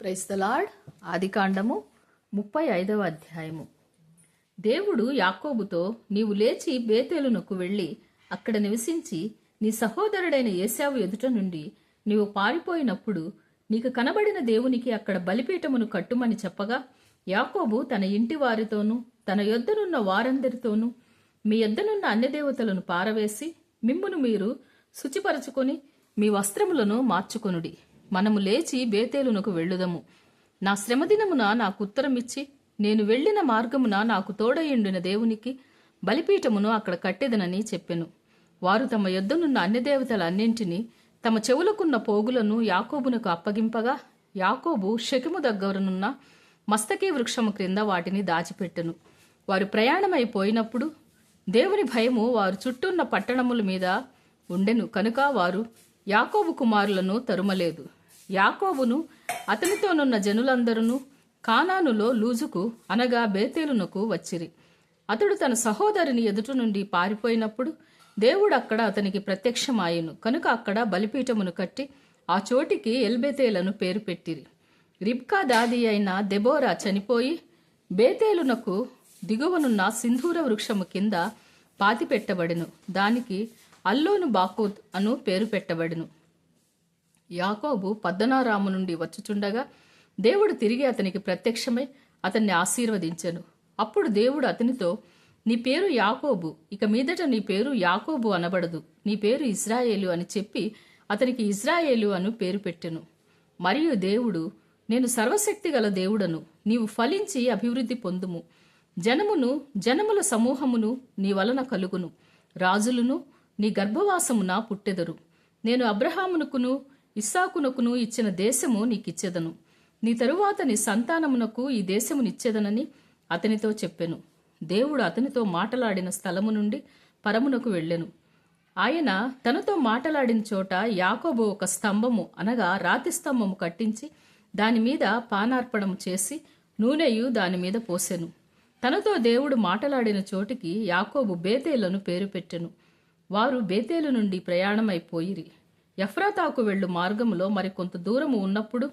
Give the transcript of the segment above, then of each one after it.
క్రైస్తలాడ్ ఆదికాండము ముప్పై ఐదవ అధ్యాయము. దేవుడు యాకోబుతో నీవు లేచి బేతేలునకు వెళ్ళి అక్కడ నివసించి నీ సహోదరుడైన ఏశావు ఎదుట నుండి నీవు పారిపోయినప్పుడు నీకు కనబడిన దేవునికి అక్కడ బలిపీఠమును కట్టుమని చెప్పగా యాకోబు తన ఇంటి వారితోనూ తన యొద్దనున్న వారందరితోనూ మీ యొద్దనున్న అన్యదేవతలను పారవేసి మిమ్మును మీరు శుచిపరచుకొని మీ వస్త్రములను మార్చుకొనుడి. మనము లేచి బేతేలునకు వెళ్ళుదము. నా శ్రమదినమున నాకు ఉత్తరమిచ్చి నేను వెళ్ళిన మార్గమున నాకు తోడయుండిన దేవునికి బలిపీఠమును అక్కడ కట్టెదనని చెప్పెను. వారు తమ యొద్దనున్న అన్యదేవతలన్నింటినీ తమ చెవులకున్న పోగులను యాకోబునకు అప్పగింపగా యాకోబు శకిము దగ్గరనున్న మస్తకీ వృక్షము క్రింద వాటిని దాచిపెట్టెను. వారు ప్రయాణమైపోయినప్పుడు దేవుని భయము వారు చుట్టూన్న పట్టణముల మీద ఉండెను. కనుక వారు యాకోబు కుమారులను తరుమలేదు. యాకోబును అతనితోనున్న జనులందరూ కానానులో లూజుకు అనగా బేతేలునకు వచ్చిరి. అతడు తన సహోదరుని ఎదుట నుండి పారిపోయినప్పుడు దేవుడు అక్కడ అతనికి ప్రత్యక్షమాయను. కనుక అక్కడ బలిపీఠమును కట్టి ఆ చోటికి ఎల్బేతేలను పేరు పెట్టిరి. రిబ్కా దాది అయిన దెబోరా చనిపోయి బేతేలునకు దిగువనున్న సింధూర వృక్షము కింద పాతిపెట్టబడెను. దానికి అల్లోను బాకూత్ అను పేరు పెట్టబడెను. యాకోబు పద్దనారాము నుండి వచ్చుచుండగా దేవుడు తిరిగి అతనికి ప్రత్యక్షమై అతన్ని ఆశీర్వదించెను. అప్పుడు దేవుడు అతనితో నీ పేరు యాకోబు ఇక మీదట నీ పేరు యాకోబు అనబడదు. నీ పేరు ఇజ్రాయేలు అని చెప్పి అతనికి ఇజ్రాయేలు అను పేరు పెట్టెను. మరియు దేవుడు నేను సర్వశక్తి గల దేవుడను నీవు ఫలించి అభివృద్ధి పొందుము. జనమును జనముల సమూహమును నీ వలన కలుగును. రాజులను నీ గర్భవాసమున పుట్టెదరు. నేను అబ్రహామునుకును ఇస్సాకునకును ఇచ్చిన దేశము నీకిచ్చేదను. నీ తరువాత నీ సంతానమునకు ఈ దేశమునిచ్చేదనని అతనితో చెప్పెను. దేవుడు అతనితో మాటలాడిన స్థలము నుండి పరమునకు వెళ్ళెను. ఆయన తనతో మాటలాడిన చోట యాకోబు ఒక స్తంభము అనగా రాతి స్తంభము కట్టించి దాని మీద పానార్పణము చేసి నూనెయు దాని మీద పోసెను. తనతో దేవుడు మాటలాడిన చోటికి యాకోబు బేతేలను పేరు పెట్టెను. వారు బేతేలు నుండి ప్రయాణమైపోయిరి. ఎఫ్రాతాకు వెళ్ళు మార్గములో మరికొంత దూరము ఉన్నప్పుడు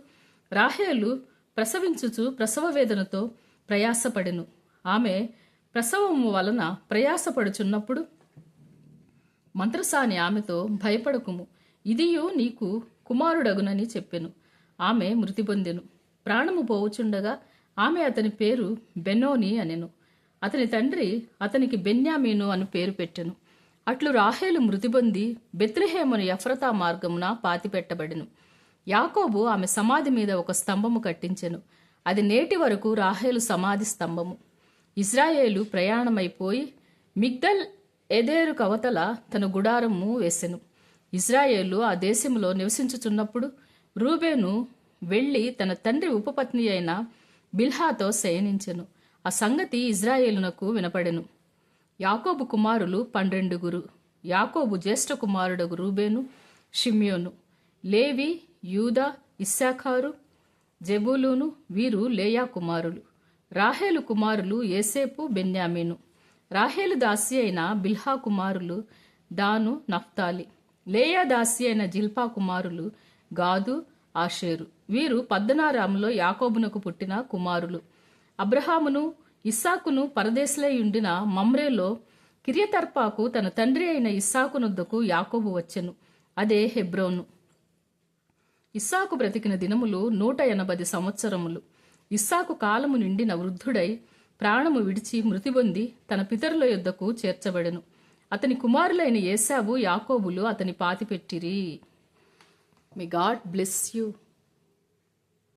రాహేలు ప్రసవించుచు ప్రసవ వేదనతో ప్రయాసపడెను. ఆమె ప్రసవము వలన ప్రయాసపడుచున్నప్పుడు మంత్రసాని ఆమెతో భయపడకుము. ఇదియు నీకు కుమారుడగునని చెప్పెను. ఆమె మృతి పొందెను. ప్రాణము పోవుచుండగా ఆమె అతని పేరు బెనోని అనెను. అతని తండ్రి అతనికి బెన్యామీను అని పేరు పెట్టెను. అట్లు రాహేలు మృతిబొంది బెత్లహేమును ఎఫ్రతా మార్గమున పాతిపెట్టబడెను. యాకోబు ఆమె సమాధి మీద ఒక స్తంభము కట్టించెను. అది నేటి వరకు రాహేలు సమాధి స్తంభము. ఇజ్రాయేలు ప్రయాణమైపోయి మిగ్దల్ ఎదేరు కవతల తన గుడారము వేసెను. ఇజ్రాయేలు ఆ దేశంలో నివసించుచున్నప్పుడు రూబేను వెళ్ళి తన తండ్రి ఉపపత్ని అయిన బిల్హాతో శయనించెను. ఆ సంగతి ఇజ్రాయేలునకు వినపడెను. యాకోబు కుమారులు పన్నెండుగురు యాకోబు జ్యేష్ఠ కుమారుడగు రూబేను షిమ్యోను లేవి యూదా ఇస్సాఖారు జబూలును వీరు లేయా కుమారులు. రాహేలు కుమారులు ఏసేపు బెన్యామీను. రాహేలు దాసి అయిన బిల్హా కుమారులు దాను నఫ్తాలి. లేయా దాసి అయిన జిల్పా కుమారులు గాదు ఆషేరు. వీరు పద్దనారాములో యాకోబునకు పుట్టిన కుమారులు. అబ్రహామును ఇస్సాకును పరదేశులై మమ్రేలో కిరియతర్పాకు తన తండ్రి అయిన ఇస్సాకునొద్దకు యాకోబు వచ్చెను. అదే హెబ్రోను. ఇస్సాకు బ్రతికిన దినములు నూట ఎనభై సంవత్సరములు. ఇస్సాకు కాలము నిండిన వృద్ధుడై ప్రాణము విడిచి మృతి పొంది తన పితరుల యొద్దకు చేర్చబడెను. అతని కుమారులైన ఏసావు యాకోబులు అతని పాతిపెట్టిరి. మీ గాడ్ బ్లెస్ యూ